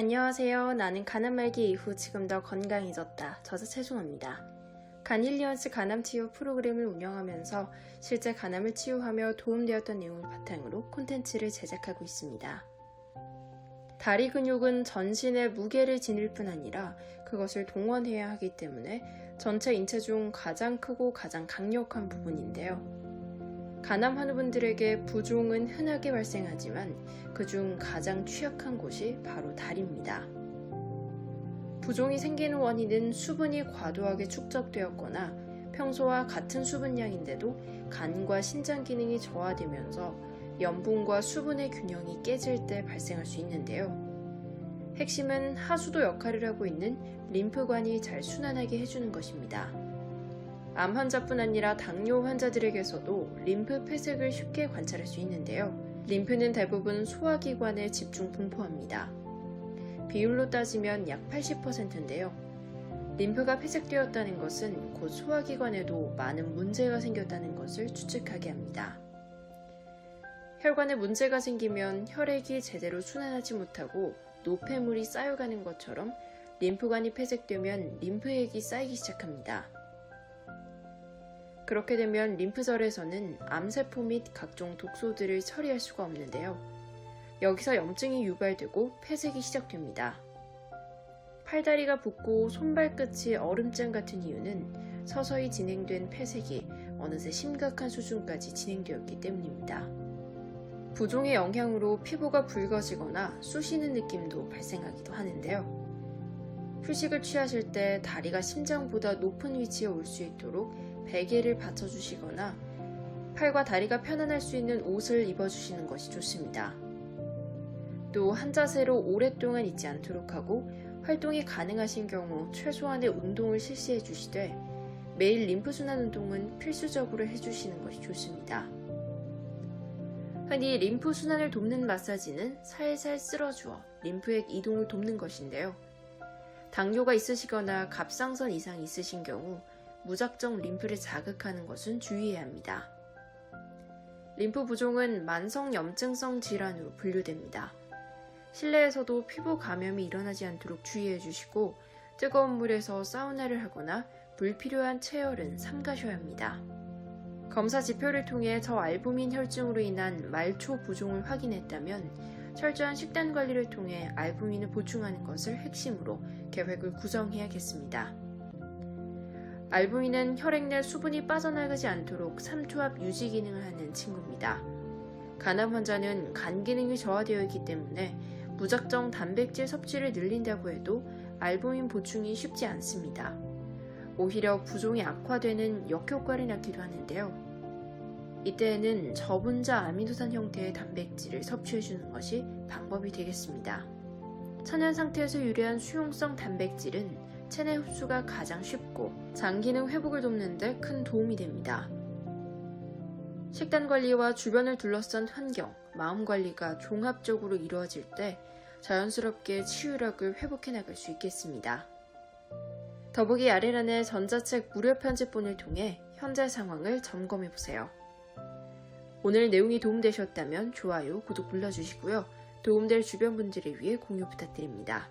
안녕하세요. 나는 간암 말기 이후 지금 더 건강해졌다. 저자 최종호입니다. 간힐리언스 간암 치유 프로그램을 운영하면서 실제 간암을 치유하며 도움되었던 내용을 바탕으로 콘텐츠를 제작하고 있습니다. 다리 근육은 전신의 무게를 지닐 뿐 아니라 그것을 동원해야 하기 때문에 전체 인체 중 가장 크고 가장 강력한 부분인데요. 간암 환우분들에게 부종은 흔하게 발생하지만 그중 가장 취약한 곳이 바로 다리입니다. 부종이 생기는 원인은 수분이 과도하게 축적되었거나 평소와 같은 수분량인데도 간과 신장 기능이 저하되면서 염분과 수분의 균형이 깨질 때 발생할 수 있는데요. 핵심은 하수도 역할을 하고 있는 림프관이 잘 순환하게 해주는 것입니다. 암 환자뿐 아니라 당뇨 환자들에게서도 림프 폐색을 쉽게 관찰할 수 있는데요. 림프는 대부분 소화기관에 집중 분포합니다. 비율로 따지면 약 80%인데요. 림프가 폐색되었다는 것은 곧 소화기관에도 많은 문제가 생겼다는 것을 추측하게 합니다. 혈관에 문제가 생기면 혈액이 제대로 순환하지 못하고 노폐물이 쌓여가는 것처럼 림프관이 폐색되면 림프액이 쌓이기 시작합니다. 그렇게 되면 림프절에서는 암세포 및 각종 독소들을 처리할 수가 없는데요. 여기서 염증이 유발되고 폐색이 시작됩니다. 팔다리가 붓고 손발끝이 얼음장 같은 이유는 서서히 진행된 폐색이 어느새 심각한 수준까지 진행되었기 때문입니다. 부종의 영향으로 피부가 붉어지거나 쑤시는 느낌도 발생하기도 하는데요. 휴식을 취하실 때 다리가 심장보다 높은 위치에 올 수 있도록 베개를 받쳐주시거나 팔과 다리가 편안할 수 있는 옷을 입어주시는 것이 좋습니다. 또 한 자세로 오랫동안 있지 않도록 하고 활동이 가능하신 경우 최소한의 운동을 실시해 주시되 매일 림프순환 운동은 필수적으로 해주시는 것이 좋습니다. 흔히 림프순환을 돕는 마사지는 살살 쓸어주어 림프액 이동을 돕는 것인데요. 당뇨가 있으시거나 갑상선 이상이 있으신 경우 무작정 림프를 자극하는 것은 주의해야 합니다. 림프 부종은 만성 염증성 질환으로 분류됩니다. 실내에서도 피부 감염이 일어나지 않도록 주의해 주시고 뜨거운 물에서 사우나를 하거나 불필요한 체열은 삼가셔야 합니다. 검사 지표를 통해 저알부민 혈증으로 인한 말초 부종을 확인했다면 철저한 식단 관리를 통해 알부민을 보충하는 것을 핵심으로 계획을 구성해야겠습니다. 알부민은 혈액 내 수분이 빠져나가지 않도록 삼투압 유지 기능을 하는 친구입니다. 간암 환자는 간 기능이 저하되어 있기 때문에 무작정 단백질 섭취를 늘린다고 해도 알부민 보충이 쉽지 않습니다. 오히려 부종이 악화되는 역효과를 낳기도 하는데요. 이때에는 저분자 아미노산 형태의 단백질을 섭취해주는 것이 방법이 되겠습니다. 천연 상태에서 유래한 수용성 단백질은 체내 흡수가 가장 쉽고 장 기능 회복을 돕는 데 큰 도움이 됩니다. 식단 관리와 주변을 둘러싼 환경, 마음 관리가 종합적으로 이루어질 때 자연스럽게 치유력을 회복해 나갈 수 있겠습니다. 더보기 아래란의 전자책 무료 편집본을 통해 현재 상황을 점검해 보세요. 오늘 내용이 도움되셨다면 좋아요, 구독 눌러주시고요. 도움될 주변 분들을 위해 공유 부탁드립니다.